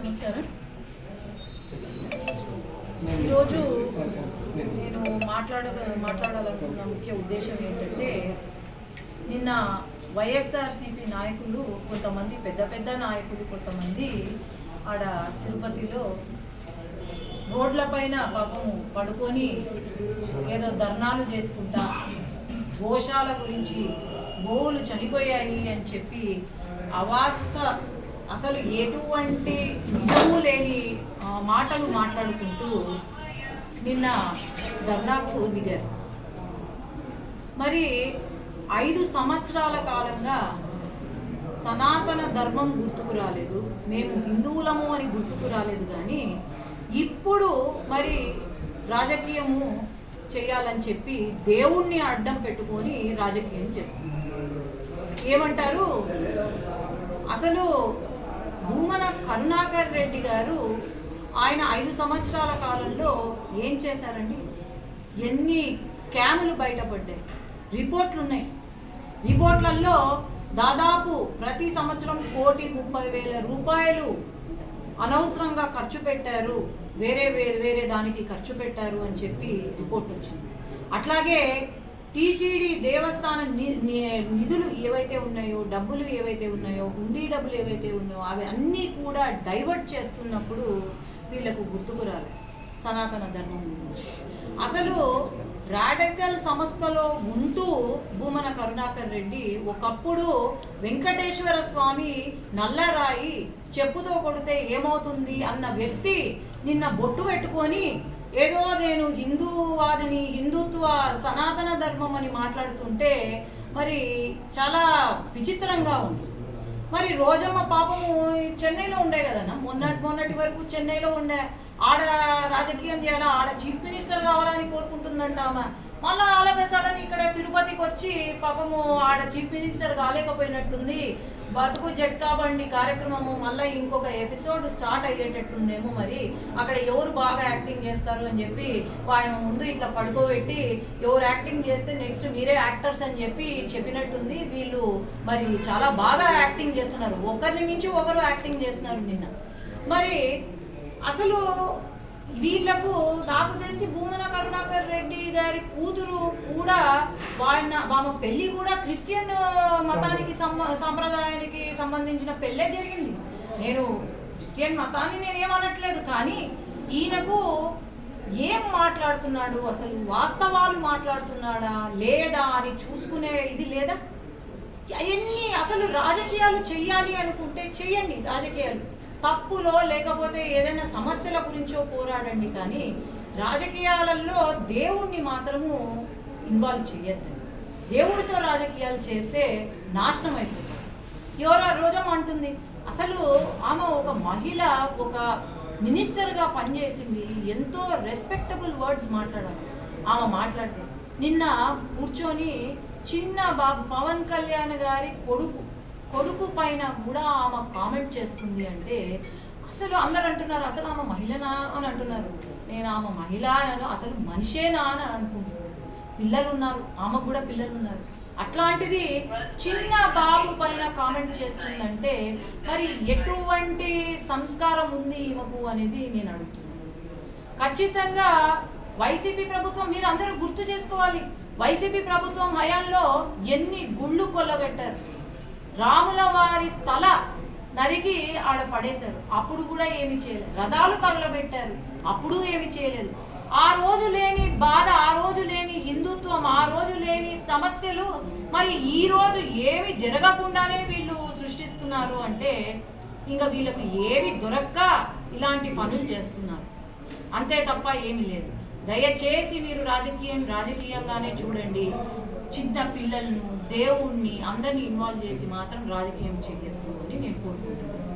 నమస్కారం. ఈరోజు నేను మాట్లాడ మాట్లాడాలనుకున్న ముఖ్య ఉద్దేశం ఏంటంటే నిన్న వైఎస్ఆర్సీపీ నాయకులు కొంతమంది పెద్ద పెద్ద నాయకులు కొంతమంది ఆడ తిరుపతిలో రోడ్లపైన పాపము పడుకొని ఏదో ధర్నాలు చేసుకుంటా గోశాల గురించి గోవులు చనిపోయాయి అని చెప్పి అవాస్త అసలు ఎటువంటి నిజము లేని మాటలు మాట్లాడుకుంటూ నిన్న ధర్నాకు దిగారు. మరి ఐదు సంవత్సరాల కాలంగా సనాతన ధర్మం గుర్తుకు రాలేదు మేము హిందువులము అని గుర్తుకు రాలేదు కానీ ఇప్పుడు మరి రాజకీయము చేయాలని చెప్పి దేవుణ్ణి అడ్డం పెట్టుకొని రాజకీయం చేస్తున్నారు. ఏమంటారు? అసలు కరుణాకర్ రెడ్డి గారు ఆయన ఐదు సంవత్సరాల కాలంలో ఏం చేశారండి? ఎన్ని స్కాములు బయటపడ్డాయి. రిపోర్ట్లు ఉన్నాయి రిపోర్ట్లలో దాదాపు ప్రతి సంవత్సరం కోటి ముప్పై వేల రూపాయలు అనవసరంగా ఖర్చు పెట్టారు. వేరే వేరే వేరే దానికి ఖర్చు పెట్టారు అని చెప్పి రిపోర్ట్ వచ్చింది. అట్లాగే టీటీడీ దేవస్థాన ఏవైతే ఉన్నాయో డబ్బులు ఏవైతే ఉన్నాయో హుండీ డబ్బులు ఏవైతే ఉన్నాయో అవి అన్నీ కూడా డైవర్ట్ చేస్తున్నప్పుడు వీళ్ళకు గుర్తుకు సనాతన ధర్మం గురించి. అసలు రాడికల్ సంస్థలో ఉంటూ భూమన కరుణాకర్ రెడ్డి ఒకప్పుడు వెంకటేశ్వర స్వామి నల్లరాయి చెప్పుతో కొడితే ఏమవుతుంది అన్న వ్యక్తి నిన్న బొట్టు పెట్టుకొని ఏదో నేను హిందూవాదిని హిందుత్వ సనాతన ధర్మం అని మాట్లాడుతుంటే మరి చాలా విచిత్రంగా ఉంది. మరి రోజమ్మ పాపము చెన్నైలో ఉండే కదన్నా? మొన్నటి మొన్నటి వరకు చెన్నైలో ఉండే ఆడ రాజకీయం చేయాలా? ఆడ చీఫ్ మినిస్టర్ కావాలని కోరుకుంటుందంట ఆమె. మళ్ళా సడన్ ఇక్కడ తిరుపతికి వచ్చి పాపము ఆడ చీఫ్ మినిస్టర్ కాలేకపోయినట్టుంది. బతుకు జట్కా బండి కార్యక్రమము మళ్ళీ ఇంకొక ఎపిసోడ్ స్టార్ట్ అయ్యేటట్టుందేమో మరి. అక్కడ ఎవరు బాగా యాక్టింగ్ చేస్తారు అని చెప్పి ఆయన ముందు ఇట్లా పడుకోబెట్టి ఎవరు యాక్టింగ్ చేస్తే నెక్స్ట్ మీరే యాక్టర్స్ అని చెప్పి చెప్పినట్టుంది. వీళ్ళు మరి చాలా బాగా యాక్టింగ్ చేస్తున్నారు. ఒకరిని మించి ఒకరు యాక్టింగ్ చేస్తున్నారు నిన్న. మరి అసలు వీళ్ళకు నాకు తెలిసి భూమన కరుణాకర్ రెడ్డి గారి కూతురు కూడా వాళ్ళ ఆమె పెళ్ళి కూడా క్రిస్టియన్ మతానికి సంప్రదాయానికి సంబంధించిన పెళ్ళే జరిగింది. నేను క్రిస్టియన్ మతాన్ని నేను ఏమనట్లేదు కానీ ఈయనకు ఏం మాట్లాడుతున్నాడు? అసలు వాస్తవాలు మాట్లాడుతున్నాడా? లేదా అని చూసుకునే ఇది లేదా? అవన్నీ అసలు రాజకీయాలు చెయ్యాలి అనుకుంటే చెయ్యండి రాజకీయాలు. తప్పులో లేకపోతే ఏదైనా సమస్యల గురించో పోరాడండి కానీ రాజకీయాలలో దేవుణ్ణి మాత్రము ఇన్వాల్వ్ చేయొద్దండి దేవుడితో రాజకీయాలు చేస్తే నాశనం అయిపోతుంది ఎవరో రోజం అంటుంది అసలు ఆమె ఒక మహిళ ఒక మినిస్టర్గా పనిచేసింది ఎంతో రెస్పెక్టబుల్ వర్డ్స్ మాట్లాడాలి. ఆమె మాట్లాడితే నిన్న కూర్చొని చిన్న బాబు పవన్ కళ్యాణ్ గారి కొడుకు కొడుకు పైన కూడా ఆమె కామెంట్ చేస్తుంది అంటే అసలు అందరు అంటున్నారు అసలు ఆమె మహిళనా? అని అంటున్నారు. నేను ఆమె మహిళ అని అసలు మనిషేనా? అని అనుకుంటున్నాను పిల్లలు ఉన్నారు ఆమెకు కూడా పిల్లలు ఉన్నారు అట్లాంటిది చిన్న బాబు పైన కామెంట్ చేస్తుందంటే మరి ఎటువంటి సంస్కారం ఉంది ఈమెకు? అనేది నేను అడుగుతున్నాను. ఖచ్చితంగా వైసీపీ ప్రభుత్వం మీరు అందరూ గుర్తు చేసుకోవాలి. వైసీపీ ప్రభుత్వం హయాంలో ఎన్ని గుళ్ళు కొల్లగట్టారు? రాముల వారి తల నరికి ఆడ పడేశారు. అప్పుడు కూడా ఏమి చేయలేదు. రథాలు తగలబెట్టారు. అప్పుడు ఏమి చేయలేదు. ఆ రోజు లేని బాధ ఆ రోజు లేని హిందుత్వం ఆ రోజు లేని సమస్యలు మరి ఈ రోజు ఏమి జరగకుండానే వీళ్ళు సృష్టిస్తున్నారు అంటే ఇంకా వీళ్ళకి ఏమి దొరక్క ఇలాంటి పనులు చేస్తున్నారు. అంతే తప్ప ఏమీ లేదు. దయచేసి మీరు రాజకీయం రాజకీయంగానే చూడండి. చిన్న పిల్లలను దేవుణ్ణి అందరిని ఇన్వాల్వ్ చేసి మాత్రం రాజకీయం చేయొద్దు అని నేను కోరుకుంటున్నాను.